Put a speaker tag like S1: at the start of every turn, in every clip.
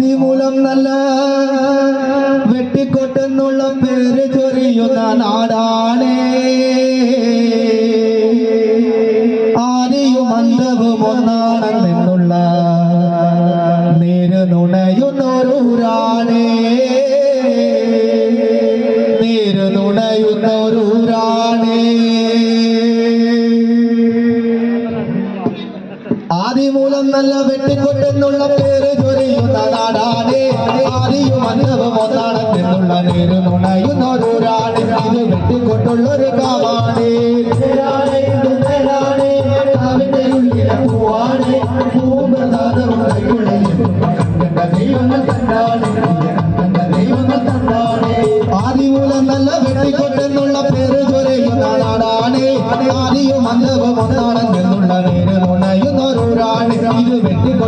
S1: അതിമൂലം നല്ല വെട്ടിക്കൊട്ടെന്നുള്ള പേര് ചൊറിയുന്ന നാടാണ്. ആരെയും അന്തവും ഒന്നാണെന്നുള്ള നേര് നുണയുന്നൊരൂരാണ് നേര് നുണയുന്നൊരൂരാണ് ആദിമൂലം നല്ല വെട്ടിക്കൊട്ടെന്നുള്ള പേര്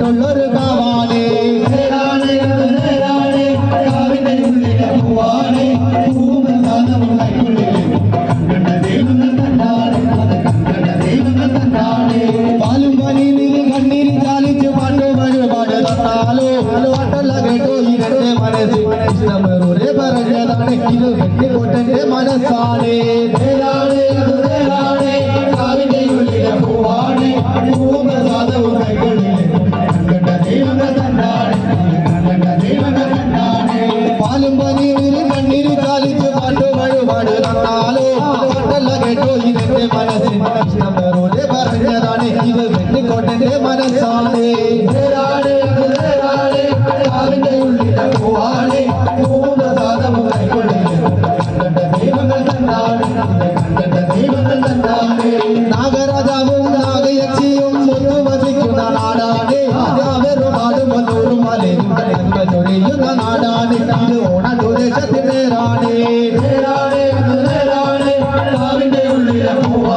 S1: dolor இரண்டு மனதின் நம்மரோடு பறந்ததானே இது வெற்றி கொண்டே. மனசானே நாகராஜாவும்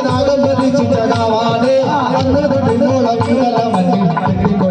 S1: நாகபதி சிச்சகாவானே அன்னது பின்னோட வீரல மண்ணில்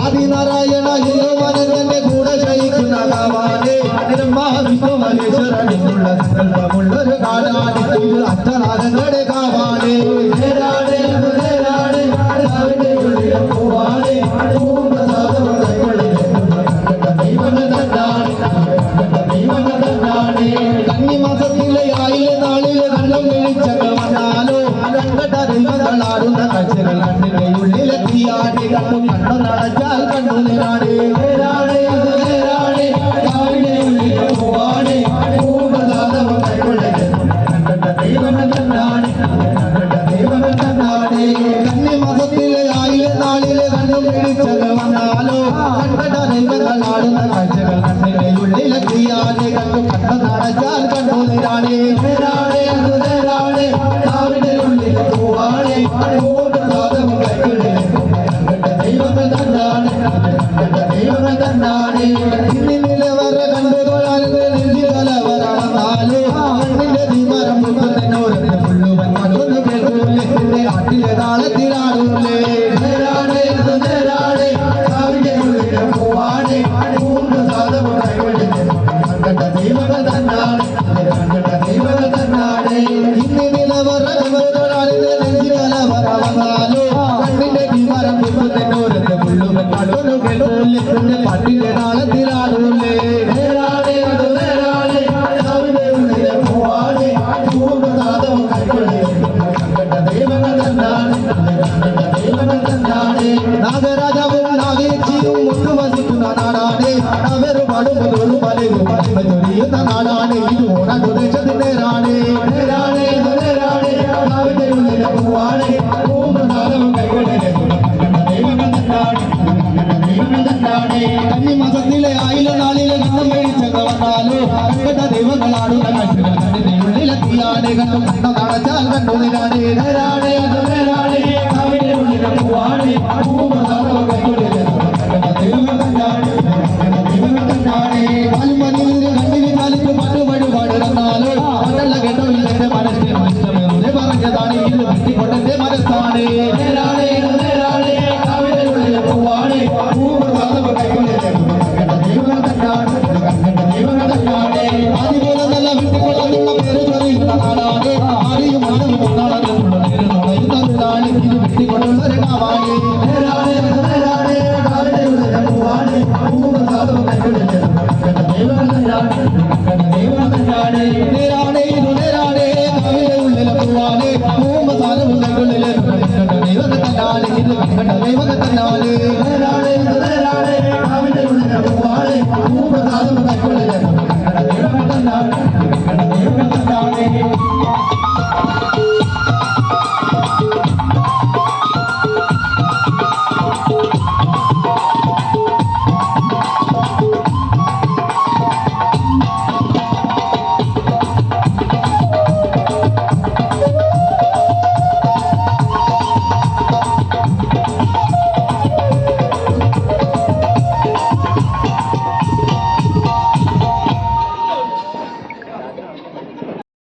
S1: ஆதிநாராயண இளவரசனை கூட ஜெயிக்கும் நாடாவா ಗಾಡಿ ಆನೆ ಗಂಡು ಕಣ್ಣು ನಾಡ ಜಾಲ್ ಕಣ್ಣು ರಾಣಿ
S2: தெய்வத தன்னாடை தெய்வத தன்னாடை
S1: ராணே இது உனது தேசத்திலே ராணே.
S2: ராணே ராணே ராணே. பூவானே பூமதாரம் கைவிடலே தெய்வம் தந்தாடே தெய்வம் தந்தாடே
S1: கன்னி மாசத்திலே ஆயில நாளிலே நந்தம் മേടിച്ചവന്നാലോ കണ്ട ദൈവങ്ങളാണോ ിലാണേ കണ്ടു കണ്ടതടച്ചാൽ കണ്ടു നിരാണേ
S2: ധരാണേ ധരാണേ പൂവാണേ പൂമതാരം